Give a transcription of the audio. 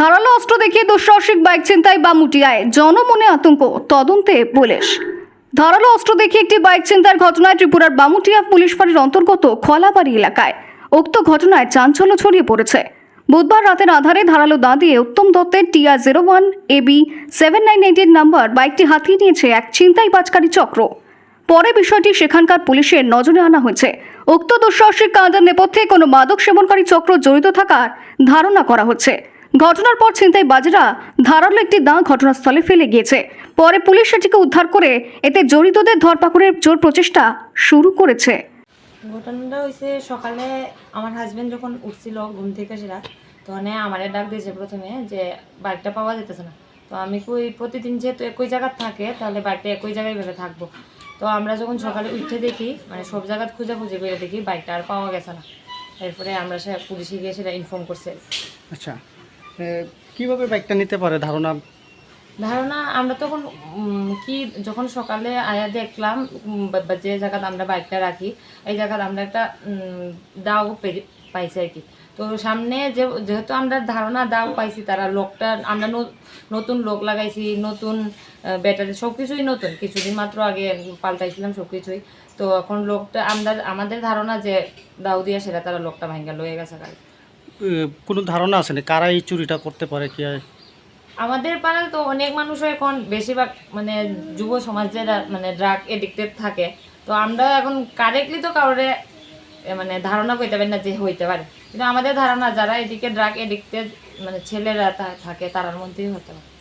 ধারালো অস্ত্র দেখিয়ে দুঃসাহসিক বাইক ছিনতাই বামুটিয়ায়। জনমনে আতঙ্ক, তদন্তে পুলিশ। ধারালো অস্ত্র দেখিয়ে একটি বাইক ছিনতাইয়ের ঘটনায় ত্রিপুরার বামুটিয়া পুলিশ ফাঁড়ির অন্তর্গত খলাবাড়ি এলাকায় উক্ত ঘটনায় চাঞ্চল্য ছড়িয়ে পড়েছে। বুধবার রাতের আধারে ধারালো দা দিয়ে উত্তম দত্তের টিয়া zero one A B seven nine এইটের নাম্বার বাইকটি হাতিয়ে নিয়েছে এক ছিনতাই বাজকারী চক্র। পরে বিষয়টি সেখানকার পুলিশের নজরে আনা হয়েছে। উক্ত দুঃসাহসিক কাণ্ডের নেপথ্যে কোনো মাদক সেবনকারী চক্র জড়িত থাকার ধারণা করা হচ্ছে। ঘটনার পর ছিনতাই বাজরা ধারালো একটি দাঁ ঘটনাস্থলে ফেলে গিয়েছে। পরে পুলিশ সেটিকে উদ্ধার করে এতে জড়িতদের ধরপাকড়ের জোর প্রচেষ্টা শুরু করেছে। ঘটনাটা হয়েছে সকালে আমার হাজব্যান্ড যখন উঠছিল ঘুম থেকে সেটা তখন আমার ডাক দিয়েছে প্রথমে যে বাইকটা পাওয়া যেতেছে না। তো আমি কই প্রতিদিন যেহেতু একই জায়গায় থাকে তাহলে বাইকটা একই জায়গায় ভেবে থাকব। তো আমরা যখন সকালে উঠে দেখি মানে সব জায়গায় খুঁজে করে দেখি বাইকটা আর পাওয়া গেছে না। এরপরে আমরা সে পুলিশে গিয়ে সেটা ইনফর্ম করছে। আচ্ছা। কীভাবে বাইকটা নিতে পারে? ধারণা? ধারণা আমরা তখন কি যখন সকালে আয়া দেখলাম যে জায়গাতে আমরা বাইকটা রাখি এই জায়গাতে আমরা একটা দাও পাইছি আর কি। তো সামনে যে যেহেতু আমরা ধারণা দাও পাইছি তারা লোকটা আমরা নতুন লোক লাগাইছি নতুন ব্যাটারি সব কিছুই নতুন। কিছুদিন মাত্র আগে পাল্টাইছিলাম সব কিছুই তো এখন লোকটা আমরা আমাদের ধারণা যে দাও দিয়া সেটা তারা লোকটা ভাঙ্গা লয়ে গেছে এ, কোনো ধারণা আছে না? কারা এই চুরিটা করতে পারে, কি? আমাদের পাড়ায় তো অনেক মানুষ এখন বেশিরভাগ মানে যুব সমাজে মানে ড্রাগ এডিক্টেড থাকে। তো আমরা এখন কারেক্টলি তো কারোরে মানে ধারণা করতে পারি না যে হইতে পারে। কিন্তু আমাদের ধারণা, যারা এদিকে ড্রাগ এডিক্টেড মানে ছেলেরা থাকে, তারার মধ্যেই হতে পারে।